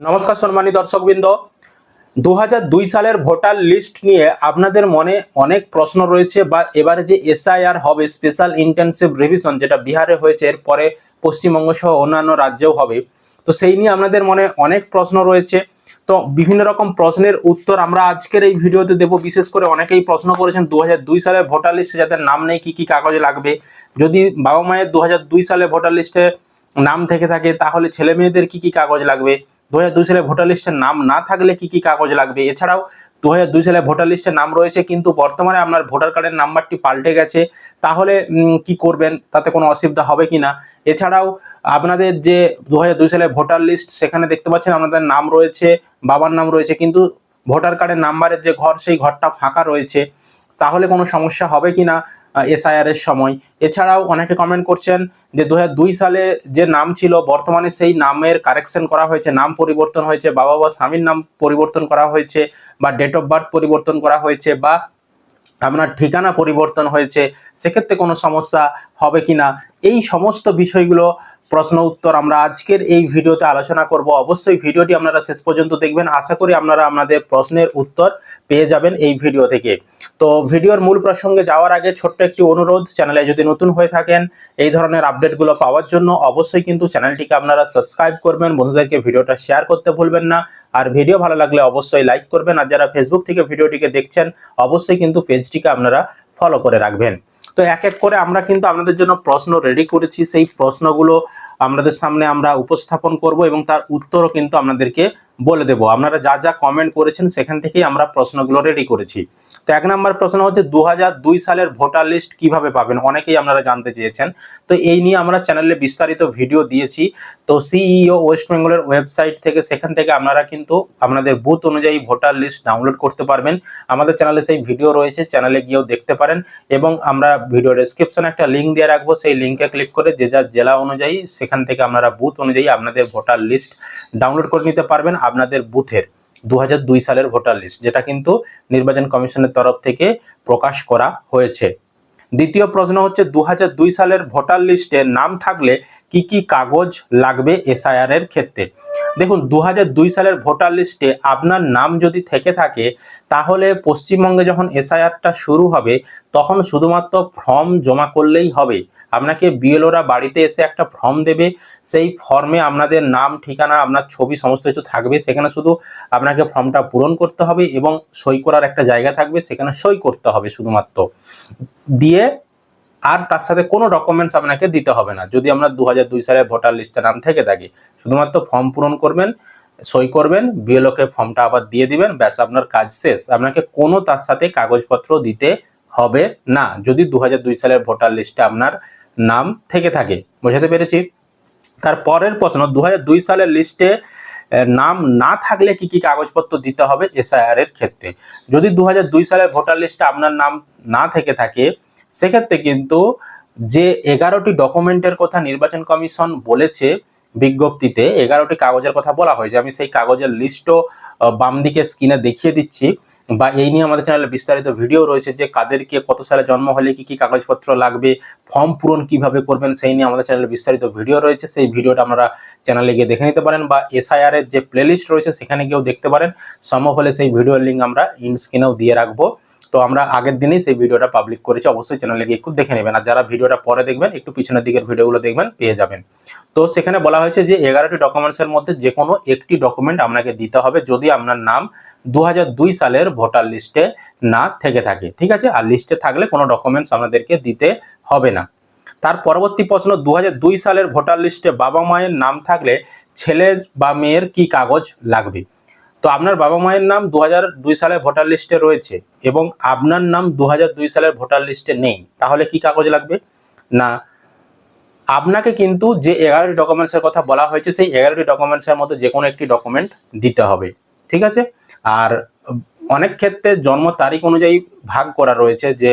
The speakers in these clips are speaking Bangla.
নমস্কার সম্মানী দর্শকবৃন্দ। দু দুই সালের ভোটার লিস্ট নিয়ে আপনাদের মনে অনেক প্রশ্ন রয়েছে বা এবারে যে এসআইআর হবে, স্পেশাল ইন্টেনসিভ রিভিশন যেটা বিহারে হয়েছে, এরপরে পশ্চিমবঙ্গ সহ অন্যান্য রাজ্যেও হবে। তো সেই নিয়ে আপনাদের মনে অনেক প্রশ্ন রয়েছে। তো বিভিন্ন রকম প্রশ্নের উত্তর আমরা আজকের এই ভিডিওতে দেব। বিশেষ করে অনেকেই প্রশ্ন করেছেন দু দুই সালের ভোটার লিস্টে যাদের নাম নেই, কি কি কাগজ লাগবে? যদি বাবা মায়ের দু দুই সালে ভোটার লিস্টে নাম থেকে থাকে, তাহলে ছেলে মেয়েদের কি কি কাগজ লাগবে? দু হাজার দুই সালে ভোটার লিস্টের নাম না থাকলে কি কি কাগজ লাগবে? এছাড়াও দু হাজার দুই সালে ভোটার লিস্টে নাম রয়েছে, কিন্তু বর্তমানে আপনার ভোটার কার্ডের নাম্বারটি পাল্টে গেছে। তাহলে কি করবেন? তাতে কোনো অসুবিধা হবে কিনা এছাড়াও আপনাদের যে দু হাজার দুই সালে ভোটার লিস্ট, সেখানে দেখতে পাচ্ছেন আপনাদের নাম রয়েছে, বাবার নাম রয়েছে, কিন্তু ভোটার কার্ডের নাম্বারের যে ঘর, সেই ঘরটা ফাঁকা রয়েছে। তাহলে কোনো সমস্যা হবে কিনা এসআইআর এর সময়। এছাড়াও অনেকে কমেন্ট করছেন যে দু সালে যে নাম ছিল, বর্তমানে সেই নামের কারেকশন করা হয়েছে, নাম পরিবর্তন হয়েছে, বাবা বা স্বামীর নাম পরিবর্তন করা হয়েছে, বা ডেট অফ বার্থ পরিবর্তন করা হয়েছে, বা আপনার ঠিকানা পরিবর্তন হয়েছে, সেক্ষেত্রে কোনো সমস্যা হবে কি না এই সমস্ত বিষয়গুলো প্রশ্ন উত্তর আমরা আজকের এই ভিডিওতে আলোচনা করব। অবশ্যই ভিডিওটি আপনারা শেষ পর্যন্ত দেখবেন। আশা করি আপনারা আপনাদের প্রশ্নের উত্তর পেয়ে যাবেন এই ভিডিও থেকে। তো ভিডিওর মূল প্রসঙ্গে যাওয়ার আগে ছোট্ট একটি অনুরোধ, চ্যানেলে যদি নতুন হয়ে থাকেন এই ধরনের আপডেটগুলো পাওয়ার জন্য অবশ্যই কিন্তু চ্যানেলটিকে আপনারা সাবস্ক্রাইব করবেন, বন্ধুদেরকে ভিডিওটা শেয়ার করতে ভুলবেন না। আর ভিডিও ভালো লাগলে অবশ্যই লাইক করবেন, আর যারা ফেসবুক থেকে ভিডিওটিকে দেখছেন, অবশ্যই কিন্তু পেজটিকে আপনারা ফলো করে রাখবেন। তো এক এক করে আমরা কিন্তু আপনাদের জন্য প্রশ্ন রেডি করেছি, সেই প্রশ্নগুলো আপনাদের সামনে আমরা উপস্থাপন করব এবং তার উত্তরও কিন্তু আপনাদেরকে বলে দেব। আপনারা যা যা কমেন্ট করেছেন, সেখান থেকেই আমরা প্রশ্নগুলো রেডি করেছি। তো এক নম্বর প্রশ্ন হচ্ছে দু দুই সালের ভোটার লিস্ট কীভাবে পাবেন? অনেকেই আপনারা জানতে চেয়েছেন। তো এই নিয়ে আমরা চ্যানেলে বিস্তারিত ভিডিও দিয়েছি। তো সিইও ওয়েস্ট বেঙ্গলের ওয়েবসাইট থেকে, সেখান থেকে আপনারা কিন্তু আপনাদের বুথ অনুযায়ী ভোটার লিস্ট ডাউনলোড করতে পারবেন। আমাদের চ্যানেলে সেই ভিডিও রয়েছে চ্যানেলে গিয়েও দেখতে পারেন। এবং আমরা ভিডিও ডেসক্রিপশনে একটা লিঙ্ক দিয়ে রাখব, সেই লিঙ্কে ক্লিক করে যে যার জেলা অনুযায়ী, সেখান থেকে আপনারা বুথ অনুযায়ী আপনাদের ভোটার লিস্ট ডাউনলোড করে নিতে পারবেন। আপনাদের বুথের দু হাজার দুই সালের ভোটার লিস্ট, যেটা কিন্তু নির্বাচন কমিশনের তরফ থেকে প্রকাশ করা হয়েছে। দ্বিতীয় প্রশ্ন হচ্ছে দু হাজার দুই সালের ভোটার লিস্টে নাম থাকলে কি কি কাগজ লাগবে এসআইআর এর ক্ষেত্রে? দেখুন দু হাজার দুই সালের ভোটার লিস্টে আপনার নাম যদি থেকে থাকে, তাহলে পশ্চিমবঙ্গে যখন এসআইআরটা শুরু হবে, তখন শুধুমাত্র ফর্ম জমা করলেই হবে। আপনাকে বিএলওরা বাড়িতে এসে একটা ফর্ম দেবে। সেই ফর্মে আপনাদের নাম, ঠিকানা, আপনার ছবি, সমস্ত কিছু থাকবে। সেখানে শুধু আপনাকে ফর্মটা পূরণ করতে হবে এবং সই করার একটা জায়গা থাকবে। সেখানে সই করতে হবে শুধুমাত্র। দিয়ে আর তার সাথে কোনো ডকুমেন্টস আপনাকে দিতে হবে না। যদি আমরা দু সালে ভোটার লিস্টে নাম থেকে থাকি, শুধুমাত্র ফর্ম পূরণ করবেন, সই করবেন, বিএলওকে ফর্মটা আবার দিয়ে দিবেন, ব্যাস আপনার কাজ শেষ। আপনাকে কোনো তার সাথে কাগজপত্র দিতে হবে না। যদি দু সালের ভোটার লিস্টে আপনার নাম থেকে থাকে, বোঝাতে পেরেছি? তার পরের প্রশ্ন দু সালের লিস্টে নাম না থাকলে কি কি কাগজপত্র দিতে হবে এসআইআর এর ক্ষেত্রে? যদি দু সালের ভোটার লিস্টে আপনার নাম না থেকে থাকে, সেক্ষেত্রে কিন্তু যে এগারোটি ডকুমেন্টের কথা নির্বাচন কমিশন বলেছে বিজ্ঞপ্তিতে, এগারোটি কাগজের কথা বলা হয়েছে। আমি সেই কাগজের লিস্টও বাম দিকে স্ক্রিনে দেখিয়ে দিচ্ছি। বা এই নিয়ে আমাদের চ্যানেলে বিস্তারিত ভিডিও রয়েছে যে কাদেরকে কত সালে জন্ম হলে কি কি কাগজপত্র লাগবে ফর্ম পূরণ কীভাবে করবেন সেই নিয়ে আমাদের চ্যানেলে বিস্তারিত ভিডিও রয়েছে। সেই ভিডিওটা আপনারা চ্যানেলে গিয়ে দেখে নিতে পারেন বা এসআইআর এর যে প্লেলিস্ট রয়েছে সেখানে গিয়েও দেখতে পারেন। সম্ভব হলে সেই ভিডিওর লিঙ্ক আমরা ইন স্ক্রিনেও দিয়ে রাখব। তো আমরা আগের দিনেই সেই ভিডিওটা পাবলিক করেছি, অবশ্যই চ্যানেলে গিয়ে একটু দেখে নেবেন। আর যারা ভিডিওটা পরে দেখবেন, একটু পিছনের দিকের ভিডিওগুলো দেখবেন, পেয়ে যাবেন। তো সেখানে বলা হয়েছে যে এগারোটি ডকুমেন্টসের মধ্যে যে কোনো একটি ডকুমেন্ট আপনাকে দিতে হবে। যদি আপনার নাম দু হাজার দুই সালের ভোটার লিস্টে না থেকে থাকে, ঠিক আছে? আর লিস্টে থাকলে কোনো ডকুমেন্টস আপনাদেরকে দিতে হবে না। তার পরবর্তী প্রশ্ন দু হাজার দুই সালের ভোটার লিস্টে বাবা মায়ের নাম থাকলে ছেলের বা মেয়ের কি কাগজ লাগবে? তো আপনার বাবা মায়ের নাম দু হাজার দুই সালের ভোটার লিস্টে রয়েছে এবং আপনার নাম দু হাজার দুই সালের ভোটার লিস্টে নেই, তাহলে কি কাগজ লাগবে? না। আপনাকে কিন্তু যে এগারোটি ডকুমেন্টসের কথা বলা হয়েছে, সেই এগারোটি ডকুমেন্টসের মধ্যে যে কোনো একটি ডকুমেন্ট দিতে হবে, ঠিক আছে? আর অনেক ক্ষেত্রে জন্ম তারিখ অনুযায়ী ভাগ করা রয়েছে যে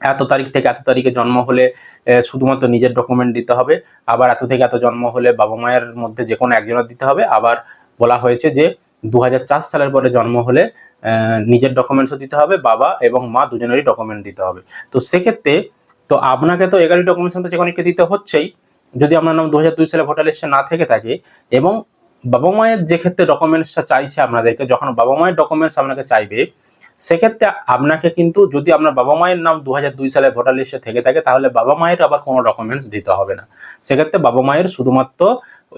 এত তারিখ থেকে এত তারিখে জন্ম হলে শুধুমাত্র নিজের ডকুমেন্ট দিতে হবে। আবার এত থেকে এত জন্ম হলে বাবা মায়ের মধ্যে যে কোনো একজনের দিতে হবে। আবার বলা হয়েছে যে দু হাজার চার সালের পরে জন্ম হলে নিজের ডকুমেন্টসও দিতে হবে, বাবা এবং মা দুজনেরই ডকুমেন্ট দিতে হবে। তো সেক্ষেত্রে তো আপনাকে তো এগারোটি ডকুমেন্টস যে কোনো দিতে হচ্ছেই। যদি আপনার নাম দু হাজার দুই সালে ভোটার লিস্টে না থেকে থাকে এবং বাবা মায়ের যে ক্ষেত্রে ডকুমেন্টসটা চাইছে আপনাদেরকে, যখন বাবা মায়ের ডকুমেন্টস আপনাকে চাইবে, সেক্ষেত্রে আপনাকে কিন্তু যদি আপনার বাবা মায়ের নাম দু সালে ভোটার লিস্টে থেকে থাকে, তাহলে বাবা মায়ের আবার কোনো ডকুমেন্টস দিতে হবে না। সেক্ষেত্রে বাবা মায়ের শুধুমাত্র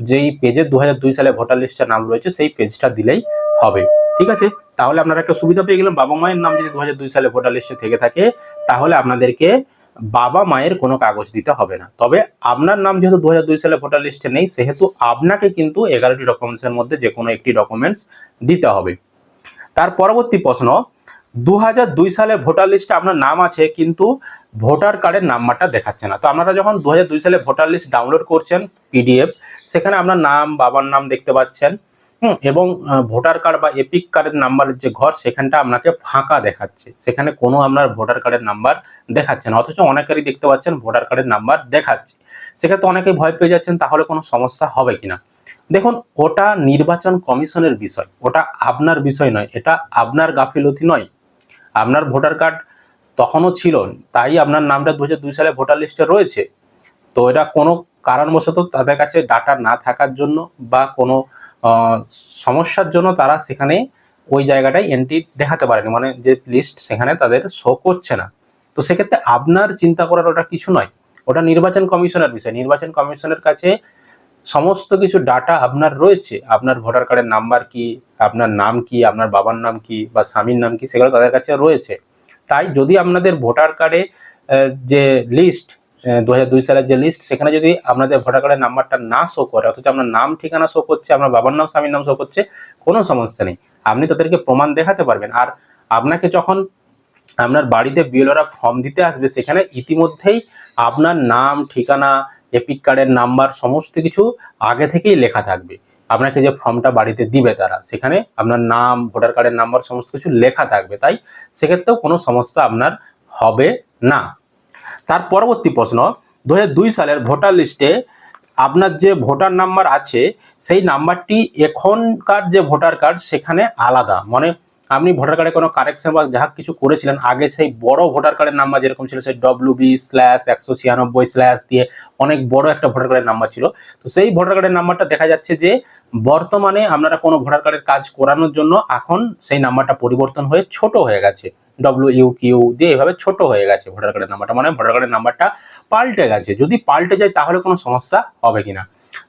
যেই পেজে দু সালে ভোটার লিস্টের নাম রয়েছে, সেই পেজটা দিলেই হবে। ঠিক আছে? তাহলে আপনারা একটা সুবিধা পেয়ে গেলেন, বাবা মায়ের নাম যদি দু সালে ভোটার লিস্টে থেকে থাকে, তাহলে আপনাদেরকে বাবা মায়ের কোনো কাগজ দিতে হবে না। তবে আপনার নাম যেহেতু দু হাজার দুই সালে ভোটার লিস্টে নেই, সেহেতু আপনাকে কিন্তু এগারোটি ডকুমেন্টসের মধ্যে যে কোনো একটি ডকুমেন্টস দিতে হবে। তার পরবর্তী প্রশ্ন দু সালে ভোটার লিস্টে আপনার নাম আছে, কিন্তু ভোটার কার্ডের নাম্বারটা দেখাচ্ছে না। তো আপনারা যখন দু সালে ভোটার লিস্ট ডাউনলোড করছেন, পিডিএফ, সেখানে আপনার নাম, বাবার নাম দেখতে পাচ্ছেন। এবং ভোটার কার্ড বা এপিক কার্ডের নাম্বারের যে ঘর, সেখানটা আপনাকে ফাঁকা দেখাচ্ছে। সেখানে কোনো আপনার ভোটার কার্ডের নাম্বার দেখাচ্ছে না। অথচ অনেকেরই দেখতে পাচ্ছেন ভোটার কার্ডের নাম্বার দেখাচ্ছে। সেক্ষেত্রে অনেকেই ভয় পেয়ে যাচ্ছেন, তাহলে কোনো সমস্যা হবে কিনা? দেখুন, ওটা নির্বাচন কমিশনের বিষয়। ওটা আপনার বিষয় নয়। এটা আপনার গাফিলতি নয়। আপনার ভোটার কার্ড তখনও ছিল, তাই আপনার নামটা দু সালে ভোটার লিস্টে রয়েছে। তো এটা কোনো কারণবশত তাদের কাছে ডাটা না থাকার জন্য বা কোনো সমস্যার জন্য তারা সেখানে ওই জায়গাটায় এন্ট্রি দেখাতে পারেনি। মানে যে লিস্ট সেখানে তাদের শো করছে না। তো সেক্ষেত্রে আপনার চিন্তা করার ওটা কিছু নয়। ওটা নির্বাচন কমিশনের বিষয়। নির্বাচন কমিশনের কাছে সমস্ত কিছু ডাটা আপনার রয়েছে। আপনার ভোটার কার্ডের নাম্বার কি, আপনার নাম কি, আপনার বাবার নাম কি বা স্বামীর নাম কি, সেগুলো তাদের কাছে রয়েছে। তাই যদি আপনাদের ভোটার কার্ডে যে লিস্ট দু হাজার দুই সালের যে লিস্ট সেখানে যদি আপনাদের ভোটার কার্ডের নাম্বারটা না শো করে, অথচ আপনার নাম, ঠিকানা শো করছে, আপনার বাবার নাম, স্বামীর নাম শো করছে, কোনো সমস্যা নেই। আপনি তাদেরকে প্রমাণ দেখাতে পারবেন। আর আপনাকে যখন আপনার বাড়িতে বিএলওরা ফর্ম দিতে আসবে, সেখানে ইতিমধ্যেই আপনার নাম, ঠিকানা এপিক কার্ডের নাম্বার সমস্ত কিছু আগে থেকেই লেখা থাকবে। আপনাকে যে ফর্মটা বাড়িতে দিবে তারা, সেখানে আপনার নাম ভোটার কার্ডের নাম্বার সমস্ত কিছু লেখা থাকবে। তাই সেক্ষেত্রেও কোনো সমস্যা আপনার হবে না। তার পরবর্তী প্রশ্ন দু সালের ভোটার লিস্টে আপনার যে ভোটার নাম্বার আছে, সেই নাম্বারটি এখনকার যে ভোটার কার্ড সেখানে আলাদা। মানে আপনি ভোটার কার্ডে কোনো কারেকশন বা যাহা কিছু করেছিলেন, আগে সেই বড় ভোটার কার্ডের নাম্বার যেরকম ছিল, সেই ডব্লিউ বি স্ল্যাশ একশো ছিয়ানব্বই স্ল্যাশ দিয়ে অনেক বড় একটা ভোটার কার্ডের নাম্বার ছিল। তো সেই ভোটার কার্ডের নাম্বারটা দেখা যাচ্ছে যে বর্তমানে আপনারা কোনো ভোটার কার্ডের কাজ করানোর জন্য এখন সেই নাম্বারটা পরিবর্তন হয়ে ছোট হয়ে গেছে। ডব্লিউ ইউ কিউ দিয়ে এভাবে ছোট হয়ে গেছে ভোটার কার্ডের নাম্বারটা মানে ভোটার কার্ডের নাম্বারটা পাল্টে গেছে। যদি পাল্টে যায় তাহলে কোনো সমস্যা হবে কিনা?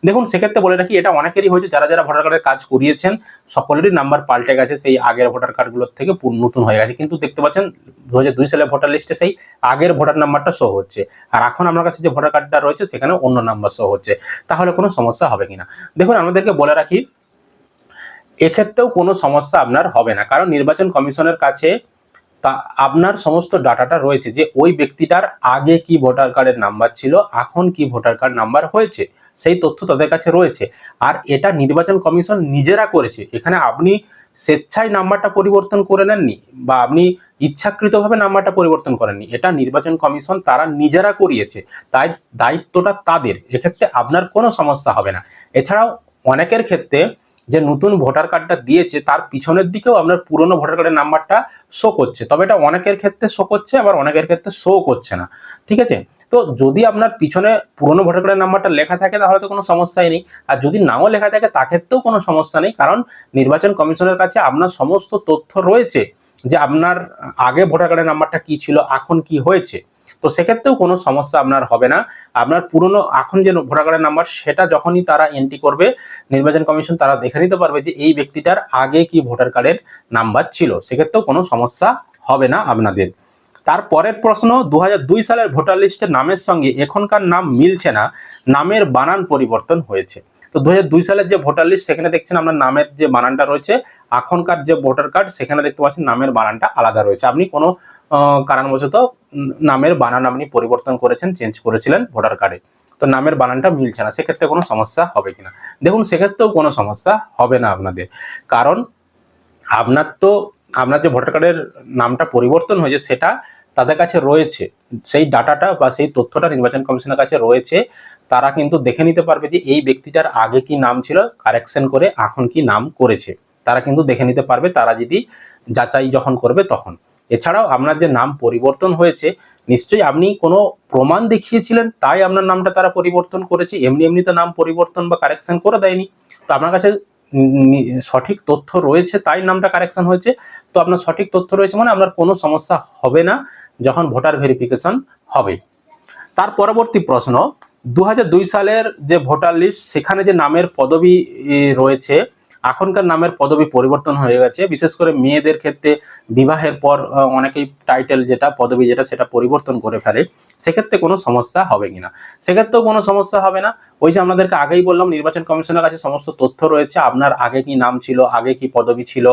দেখুন, সেক্ষেত্রে বলে রাখি, এটা অনেকেরই হয়েছে যারা যারা ভোটার কার্ডের কাজ করিয়েছেন, সকলেরই নাম্বার পাল্টে গেছে, সেই আগের ভোটার কার্ডগুলোর থেকে নতুন হয়ে গেছে। কিন্তু দেখতে পাচ্ছেন দু হাজার দুই সালে ভোটার লিস্টে সেই আগের ভোটার নাম্বারটা শো হচ্ছে। আর এখন আমার কাছে যে ভোটার কার্ডটা রয়েছে, সেখানে অন্য নাম্বার শো হচ্ছে। তাহলে কোনো সমস্যা হবে কিনা? দেখুন, আমাদেরকে বলে রাখি, এক্ষেত্রেও কোনো সমস্যা আপনার হবে না। কারণ নির্বাচন কমিশনের কাছে তা আপনার সমস্ত ডাটাটা রয়েছে যে ওই ব্যক্তিটার আগে কি ভোটার কার্ডের নাম্বার ছিল, এখন কি ভোটার কার্ড নাম্বার হয়েছে, সেই তথ্য তাদের কাছে রয়েছে। আর এটা নির্বাচন কমিশন নিজেরা করেছে। এখানে আপনি স্বেচ্ছায় নাম্বারটা পরিবর্তন করে নেননি বা আপনি ইচ্ছাকৃতভাবে নাম্বারটা পরিবর্তন করেননি। এটা নির্বাচন কমিশন তারা নিজেরা করিয়েছে। তাই দায়িত্বটা তাদের। এক্ষেত্রে আপনার কোনো সমস্যা হবে না। এছাড়াও অনেকের ক্ষেত্রে যে নতুন ভোটার কার্ডটা দিয়েছে, তার পিছনের দিকেও আপনার পুরনো ভোটার কার্ডের নাম্বারটা শো করছে। তবে এটা অনেকের ক্ষেত্রে শো করছে, আবার অনেকের ক্ষেত্রে শো করছে না। ঠিক আছে? তো যদি আপনার পিছনে পুরনো ভোটার কার্ডের নাম্বারটা লেখা থাকে, তাহলে তো কোনো সমস্যাই নেই। আর যদি নাও লেখা থাকে, তা ক্ষেত্রেও কোনো সমস্যা নেই। কারণ নির্বাচন কমিশনের কাছে আপনার সমস্ত তথ্য রয়েছে যে আপনার আগে ভোটার কার্ডের নাম্বারটা কি ছিল, এখন কি হয়েছে। তো সেক্ষেত্রেও কোনো সমস্যা আপনার হবে না। আপনার পুরনো, এখন যে ভোটার কার্ডের নাম্বার, সেটা যখনই তারা এন্ট্রি করবে, নির্বাচন কমিশন তারা দেখে নিতে পারবে যে এই ব্যক্তিটার আগে কি ভোটার কার্ডের নাম্বার ছিল। সেক্ষেত্রেও কোনো সমস্যা হবে না আপনাদের। তার পরের প্রশ্ন দু হাজার দুই সালের ভোটার লিস্টের নামের সঙ্গে এখনকার নাম মিলছে না, নামের বানান পরিবর্তন হয়েছে। তো দু হাজার দুই সালের যে ভোটার লিস্ট, সেখানে দেখছেন আপনার নামের যে বানানটা রয়েছে, এখনকার যে ভোটার কার্ড, সেখানে দেখতে পাচ্ছেন নামের বানানটা আলাদা রয়েছে। আপনি কোনো কারণবশত নামের বানান আপনি পরিবর্তন করেছেন চেঞ্জ করেছিলেন ভোটার কার্ডে তো নামের বানানটা মিলছে না, সেক্ষেত্রে কোনো সমস্যা হবে কিনা? দেখুন, সেক্ষেত্রেও কোনো সমস্যা হবে না আপনাদের। কারণ আপনার তো, আপনার যে ভোটার কার্ডের নামটা পরিবর্তন হয়েছে, সেটা তাদের কাছে রয়েছে। সেই ডাটাটা বা সেই তথ্যটা নির্বাচন কমিশনের কাছে রয়েছে, তারা কিন্তু দেখে নিতে পারবে যে এই ব্যক্তিটার আগে কি নাম ছিল কারেকশন করে এখন কি নাম করেছে। তারা কিন্তু দেখে নিতে পারবে, তারা যদি যাচাই যখন করবে তখন। এছাড়াও আপনার যে নাম পরিবর্তন হয়েছে, নিশ্চয়ই আপনি কোনো প্রমাণ দেখিয়েছিলেন, তাই আপনার নামটা তারা পরিবর্তন করেছে, এমনি এমনি তো নাম পরিবর্তন বা কারেকশন করে দেয়নি। তো আপনার কাছে সঠিক তথ্য রয়েছে, তাই নামটা কারেকশন হয়েছে। তো আপনার সঠিক তথ্য রয়েছে মানে আপনার কোনো সমস্যা হবে না, যখন ভোটার ভেরিফিকেশন হবে। তার পরবর্তী প্রশ্ন দু হাজার দুই সালের যে ভোটার লিস্ট সেখানে যে নামের পদবি রয়েছে এখনকার নামের পদবি পরিবর্তন হয়ে গেছে। বিশেষ করে মেয়েদের ক্ষেত্রে বিবাহের পর অনেকেই টাইটেল যেটা, পদবি যেটা, সেটা পরিবর্তন করে ফেলে। সেক্ষেত্রে কোনো সমস্যা হবে কিনা? সেক্ষেত্রেও কোনো সমস্যা হবে না। ওই যে আপনাদেরকে আগেই বললাম, নির্বাচন কমিশনের কাছে সমস্ত তথ্য রয়েছে। আপনার আগে কি নাম ছিল, আগে কি পদবি ছিল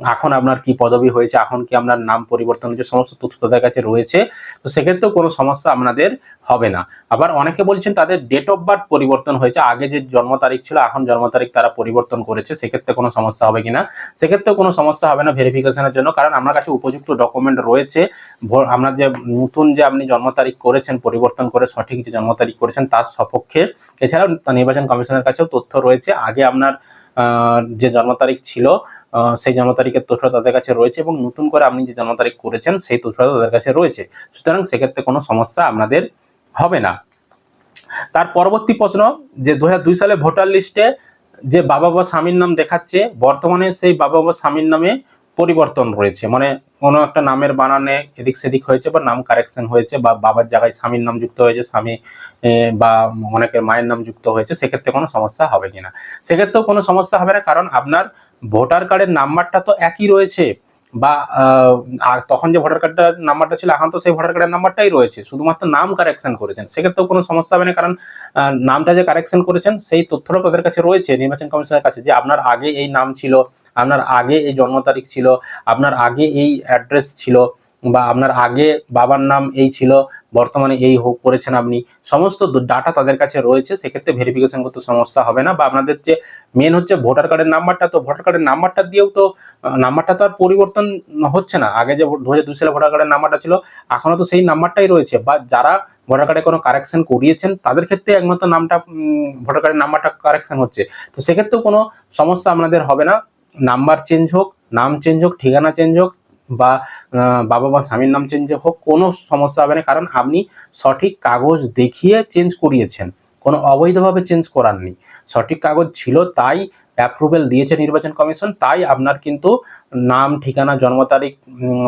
এখন আপনার কি পদবি হয়েছে, এখন কি আপনার নাম পরিবর্তন হয়েছে, সমস্ত তথ্য তাদের কাছে রয়েছে। তো সেক্ষেত্রেও কোনো সমস্যা আপনাদের হবে না। আবার অনেকে বলছেন তাদের ডেট অফ বার্থ পরিবর্তন হয়েছে, আগে যে জন্ম তারিখ ছিল, এখন জন্ম তারিখ তারা পরিবর্তন করেছে, সেক্ষেত্রে কোনো সমস্যা হবে কিনা? সেক্ষেত্রেও কোনো সমস্যা হবে না ভেরিফিকেশনের জন্য, কারণ আমার কাছে উপযুক্ত ডকুমেন্ট রয়েছে আপনার যে নতুন যে আপনি জন্ম তারিখ করেছেন, পরিবর্তন করে সঠিক যে জন্ম তারিখ করেছেন, তার সপক্ষে। এছাড়াও নির্বাচন কমিশনের কাছেও তথ্য রয়েছে, আগে আপনার যে জন্ম তারিখ ছিল সেই জন্ম তারিখের তথ্য তাদের কাছে রয়েছে এবং নতুন করে আপনি যে জন্ম তারিখ করেছেন, সেই তথ্য তাদের কাছে রয়েছে। সুতরাং সেক্ষেত্রে কোনো সমস্যা আপনাদের হবে না। তার পরবর্তী প্রশ্ন, যে দু হাজার দুই সালে ভোটার লিস্টে যে বাবা বা স্বামীর নাম দেখাচ্ছে, বর্তমানে সেই বাবা বা স্বামীর নামে পরিবর্তন রয়েছে। মানে কোনো একটা নামের বানানে এদিক সেদিক হয়েছে বা নাম কারেকশন হয়েছে বা বাবার জায়গায় স্বামীর নাম যুক্ত হয়েছে, স্বামী বা অনেকের মায়ের নাম যুক্ত হয়েছে, সেক্ষেত্রে কোনো সমস্যা হবে কিনা? সেক্ষেত্রেও কোনো সমস্যা হবে না, কারণ আপনার ভোটার কার্ডের নাম্বারটা তো একই রয়েছে বা আর তখন যে ভোটার কার্ডটার নাম্বারটা ছিল, এখন তো সেই ভোটার কার্ডের নাম্বারটাই রয়েছে। শুধুমাত্র নাম কারেকশন করেছেন। সেক্ষেত্রেও কোনো সমস্যা হবে না, কারণ নামটা যে কারেকশন করেছেন, সেই তথ্যটা তাদের কাছে রয়েছে নির্বাচন কমিশনের কাছে, যে আপনার আগে এই নাম ছিল, আপনার আগে এই জন্ম তারিখ ছিল, আপনার আগে এই অ্যাড্রেস ছিল, বা আপনার আগে বাবার নাম এই ছিল বর্তমানে এই হোক করেছেন আপনি, সমস্ত ডাটা তাদের কাছে রয়েছে, সেক্ষেত্রে ভেরিফিকেশন করতে সমস্যা হবে না। বা আপনাদের যে মেন হচ্ছে ভোটার কার্ডের নাম্বারটা তো ভোটার কার্ডের নাম্বারটা দিয়েও তো নাম্বারটা তো আর পরিবর্তন হচ্ছে না। আগে যে দু হাজার দুই সালে ভোটার কার্ডের নাম্বারটা ছিল এখনও তো সেই নাম্বারটাই রয়েছে। বা যারা ভোটার কার্ডে কোনো কারেকশন করিয়েছেন, তাদের ক্ষেত্রে একমাত্র নামটা ভোটার কার্ডের নাম্বারটা কারেকশন হচ্ছে। তো সেক্ষেত্রেও কোনো সমস্যা আপনাদের হবে না। নাম্বার চেঞ্জ হোক, নাম চেঞ্জ হোক, ঠিকানা চেঞ্জ হোক, বা বাবা বা স্বামীর নাম চেঞ্জ হোক, কোনো সমস্যা হবে না। কারণ আপনি সঠিক কাগজ দেখিয়ে চেঞ্জ করিয়েছেন। কোনো অবৈধভাবে চেঞ্জ করাননি সঠিক কাগজ ছিল, তাই অ্যাপ্রুভেল দিয়েছে নির্বাচন কমিশন, তাই আপনার কিন্তু নাম, ঠিকানা, জন্ম তারিখ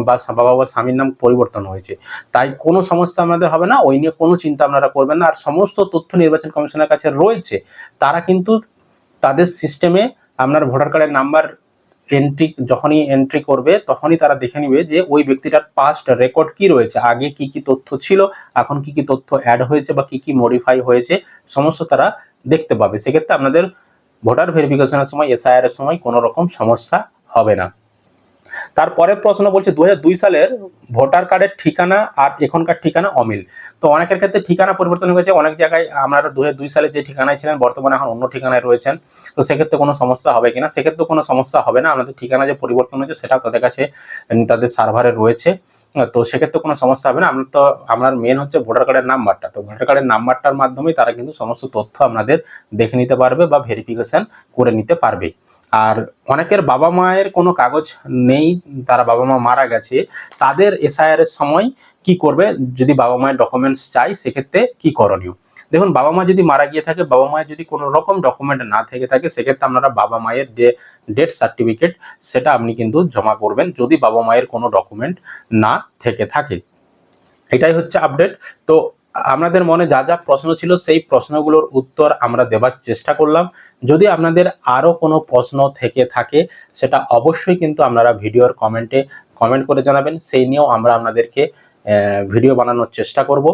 বা বাবা বা স্বামীর নাম পরিবর্তন হয়েছে। তাই কোনো সমস্যা আপনাদের হবে না, ওই নিয়ে কোনো চিন্তা আপনারা করবেন না। আর সমস্ত তথ্য নির্বাচন কমিশনের কাছে রয়েছে, তারা কিন্তু তাদের সিস্টেমে আপনার ভোটার কার্ডের নাম্বার এন্ট্রি যখনই এন্ট্রি করবে, তখনই তারা দেখে নিবে যে ওই ব্যক্তিটার পাস্ট রেকর্ড কি রয়েছে। আগে কি কি তথ্য ছিল, এখন কি কি তথ্য অ্যাড হয়েছে বা কি কি মডিফাই হয়েছে, সমস্ত তারা দেখতে পাবে। সেক্ষেত্রে আপনাদের ভোটার ভেরিফিকেশনের সময় এসআইআর এর সময় কোনো রকম সমস্যা হবে না। তারপরের প্রশ্ন বলছে দুই হাজার দুই সালের ভোটার কার্ডের ঠিকানা আর এখনকার ঠিকানা অমিল। তো অনেকের ক্ষেত্রে ঠিকানা পরিবর্তন হয়েছে, অনেক জায়গায় আপনারা দু সালে যে ঠিকানায় ছিলেন, বর্তমানে এখন অন্য ঠিকানায় রয়েছেন। তো সেক্ষেত্রে কোনো সমস্যা হবে কিনা? সেক্ষেত্রে কোনো সমস্যা হবে না, আমাদের ঠিকানা যে পরিবর্তন হয়েছে সেটা তাদের কাছে তাদের সার্ভারে রয়েছে। তো সেক্ষেত্রে কোনো সমস্যা হবে না। আপনার তো আপনার মেন হচ্ছে ভোটার কার্ডের নাম্বারটা। তো ভোটার কার্ডের নাম্বারটার মাধ্যমেই তারা কিন্তু সমস্ত তথ্য আপনাদের দেখে নিতে পারবে বা ভেরিফিকেশন করে নিতে পারবে। আর অনেকের বাবা মায়ের কোনো কাগজ নেই, তারা বাবা মা মারা গেছে, তাদের এসআইআর এর সময় কি করবে? যদি বাবা মায়ের ডকুমেন্টস চাই, সেক্ষেত্রে কি করণীয়? দেখুন, বাবা মা যদি মারা গিয়ে থাকে, বাবা মায়ের যদি কোনো রকম ডকুমেন্ট না থেকে থাকে, সেক্ষেত্রে আপনারা বাবা মায়ের যে ডেথ সার্টিফিকেট সেটা আপনি কিন্তু জমা করবেন যদি বাবা মায়ের কোনো ডকুমেন্ট না থেকে থাকে। এটাই হচ্ছে আপডেট তো আপনাদের মনে যা যা প্রশ্ন ছিল সেই প্রশ্নগুলোর উত্তর আমরা দেবার চেষ্টা করলাম। যদি আপনাদের আরও কোনো প্রশ্ন থেকে থাকে, সেটা অবশ্যই কিন্তু আপনারা ভিডিওর কমেন্টে কমেন্ট করে জানাবেন। সেই নিয়েও আমরা আপনাদেরকে ভিডিও বানানোর চেষ্টা করব।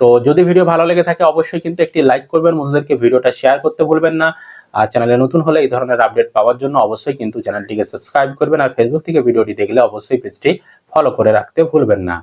তো যদি ভিডিও ভালো লেগে থাকে, অবশ্যই কিন্তু একটি লাইক করবেন। বন্ধুদেরকে ভিডিওটা শেয়ার করতে ভুলবেন না। আর চ্যানেলে নতুন হলে এই ধরনের আপডেট পাওয়ার জন্য অবশ্যই কিন্তু চ্যানেলটিকে সাবস্ক্রাইব করবেন। আর ফেসবুক থেকে ভিডিওটি দেখলে অবশ্যই পেজটি ফলো করে রাখতে ভুলবেন না।